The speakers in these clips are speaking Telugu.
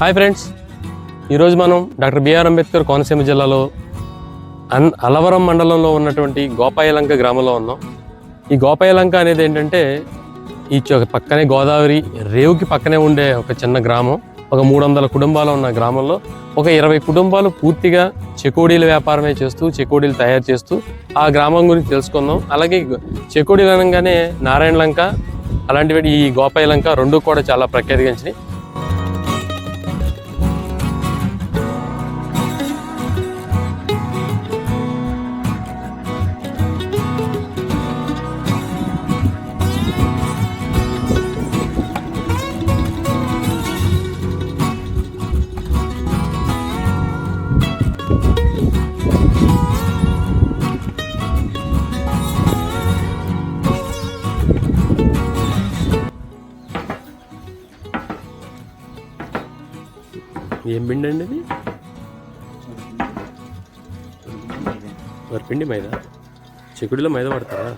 Hi friends. ఈరోజు మనం డాక్టర్ బిఆర్ అంబేద్కర్ కోనసీమ జిల్లాలో అన్ అలవరం మండలంలో ఉన్నటువంటి గోపాయలంక గ్రామంలో ఉన్నాం. ఈ గోపాయలంక అనేది ఏంటంటే ఈ పక్కనే గోదావరి రేవుకి పక్కనే ఉండే ఒక చిన్న గ్రామం. ఒక మూడు వందల కుటుంబాలు ఉన్న గ్రామంలో ఒక ఇరవై కుటుంబాలు పూర్తిగా చెకోడీల వ్యాపారమే చేస్తూ చెకోడీలు తయారు చేస్తూ ఆ గ్రామం గురించి తెలుసుకుందాం. అలాగే చెకోడీలు అనగానే నారాయణ లంక అలాంటివి ఈ గోపాయలంక రెండు కూడా చాలా ప్రఖ్యాతిగాంచినాయి. ఏం పిండి అండి ఇది? వరిపిండి మైదా? చిక్కుడులో మైదా పడతారా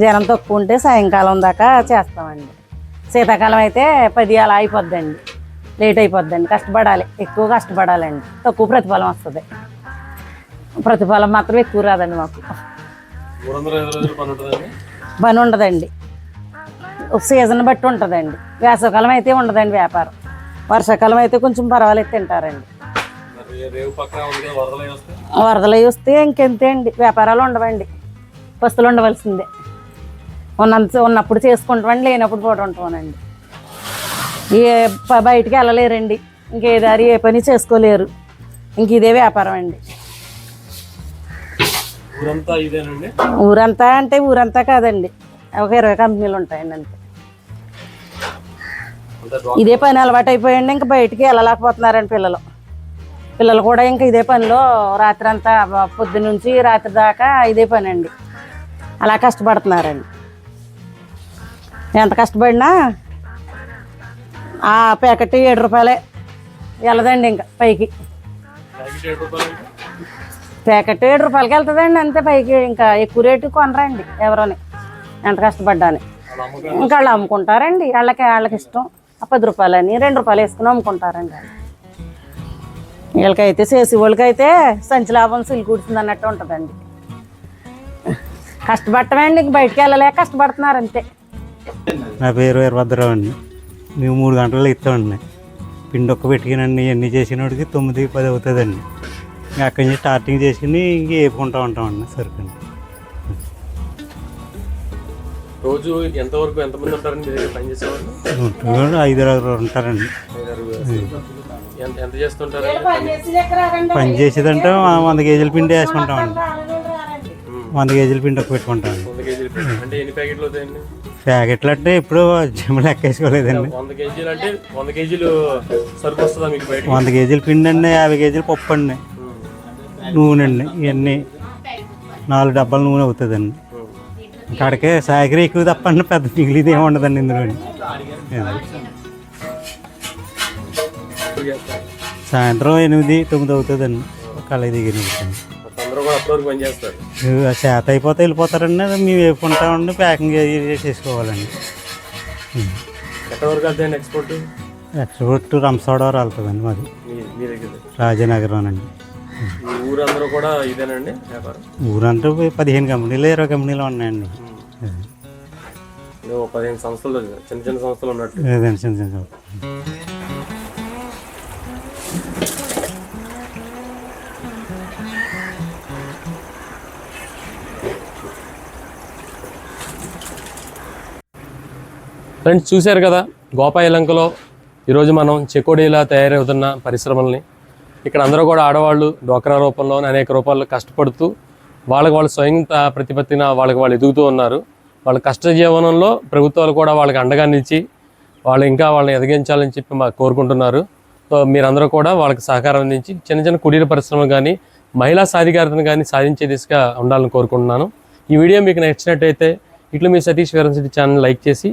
జనం తక్కువ ఉంటే సాయంకాలం దాకా చేస్తామండి. శీతాకాలం అయితే పది అలా అయిపోద్దండి. లేట్ అయిపోద్దండి. కష్టపడాలి. ఎక్కువ కష్టపడాలండి. తక్కువ ప్రతిఫలం వస్తుంది. ప్రతిఫలం మాత్రం ఎక్కువ రాదండి మాకు. పని ఉండదండి. సీజన్ బట్టి ఉంటుందండి. వేసవకాలం అయితే ఉండదండి వ్యాపారం. వర్షాకాలం అయితే కొంచెం పర్వాలేదు తింటారండి. వరదలు వస్తే వస్తే ఇంకెంతే అండి. వ్యాపారాలు ఉండవండి. పస్తులు ఉండవలసిందే. ఉన్నంత ఉన్నప్పుడు చేసుకుంటామండి లేనప్పుడు కూడా ఉంటామనండి ఏ బయటికి వెళ్ళలేరండి. ఇంకే దారి ఏ పని చేసుకోలేరు. ఇంక ఇదే వ్యాపారం అండి. ఊరంతా అంటే ఊరంతా కాదండి. ఒక ఇరవై కంపెనీలు ఉంటాయండి అంతే. అంతా ఇదే పని అలవాటు అయిపోయండి ఇంకా బయటికి వెళ్ళలేకపోతున్నారండి పిల్లలు. పిల్లలు కూడా ఇంకా ఇదే పనిలో రాత్రి అంతా పొద్దు నుంచి రాత్రి దాకా ఇదే పని అండి అలా కష్టపడుతున్నారండి. ఎంత కష్టపడినా ఆ ప్యాకెట్ ఏడు రూపాయలే. వెళ్ళదండి ఇంకా పైకి. ప్యాకెట్ ఏడు రూపాయలకి వెళ్తుందండి అంతే పైకి. ఇంకా ఎక్కువ రేటు కొనరండి ఎవరని. ఎంత కష్టపడ్డాని. ఇంకా వాళ్ళు అమ్ముకుంటారండి. వాళ్ళకి వాళ్ళకి ఇష్టం. ఆ పది రూపాయలని రెండు రూపాయలు వేసుకుని అమ్ముకుంటారండి వీళ్ళకైతే చేసి వాళ్ళకైతే సంచి లాభం సిల్కుడుతుంది అన్నట్టు ఉంటుందండి. కష్టపడటమండి ఇంక బయటికి వెళ్ళలేక కష్టపడుతున్నారు అంతే. నా పేరు వీరభద్రరావు అండి మేము మూడు గంటల్లో ఇస్తామండి పిండి ఒక్క పెట్టుకునండి ఇవన్నీ చేసినోడికి తొమ్మిది పది అవుతుందండి ఇంకా అక్కడి నుంచి స్టార్టింగ్ చేసి ఇంక వేపుకుంటూ ఉంటామండి సరుకుని రోజు ఎంతవరకు ఎంతమంది ఉంటారండి మీ దగ్గర పని చేసేవాళ్ళు ఉంటారు ఐదు ఆరుగురు ఉంటారండి ఎంత చేస్తుంటారు పని చేసేదంటే వంద కేజీల పిండి వేసుకుంటామండి వంద కేజీల పిండి కేజీలు పిండి. అంటే ఎన్ని ప్యాకెట్లు అవుతాయండి ప్యాకెట్లు అంటే ఇప్పుడు జిమ్ లెక్కేసుకోలేదండి. వంద కేజీలు అంటే వంద కేజీలు మీకు బయట వంద కేజీల పిండి అండి యాభై కేజీలు పప్పు అండి నూనె అండి ఇవన్నీ. నాలుగు డబ్బాల నూనె అవుతుందండి. కాడికే సాగరి ఎక్కువ తప్పండి పెద్ద మిగిలిది ఏమి ఉండదండి ఇందులో. సాయంత్రం ఎనిమిది తొమ్మిది అవుతుందండి. కళ దిగిన అందరూ కూడా అప్పటి వరకు పని చేస్తారు. చేత అయిపోతే వెళ్ళిపోతారండి. మేము వేపుకుంటామండి ప్యాకింగ్ చేసి- చేసేసుకోవాలండి. ఎక్కడ వరకు వెళ్తాయండి ఎక్స్పోర్ట్ ఎక్స్పోర్ట్ రంసోడవరం వెళ్తుందండి మాది. మీ దగ్గర. రాజనగరం అండి ఊరందరూ కూడా ఇదేనండి వ్యాపారం? పోయి పదిహేను కంపెనీలు ఇరవై కంపెనీలు ఉన్నాయండి. పదిహేను సంస్థలు చిన్న చిన్న సంస్థలు ఉన్నట్టు. చిన్న చిన్న ఫ్రెండ్స్ చూశారు కదా గోపాయలంకలో ఈరోజు మనం చెకోడీలా తయారవుతున్న పరిశ్రమల్ని. ఇక్కడ అందరూ కూడా ఆడవాళ్ళు డోక్రా రూపంలో అనేక రూపాయలు కష్టపడుతూ వాళ్ళకి వాళ్ళు స్వయం ప్రతిపత్తిన వాళ్ళకి వాళ్ళు ఎదుగుతూ ఉన్నారు. వాళ్ళ కష్ట జీవనంలో ప్రభుత్వాలు కూడా వాళ్ళకి అండగా నిలిచి వాళ్ళు ఇంకా వాళ్ళని ఎదిగించాలని చెప్పి మాకు కోరుకుంటున్నారు. సో మీరందరూ కూడా వాళ్ళకి సహకారం అందించి చిన్న చిన్న కుటీర పరిశ్రమలు కానీ మహిళా సాధికారతను కానీ సాధించే దిశగా ఉండాలని కోరుకుంటున్నాను. ఈ వీడియో మీకు నచ్చినట్టయితే ఇట్లు మీ Satish Veeram city channel like చేసి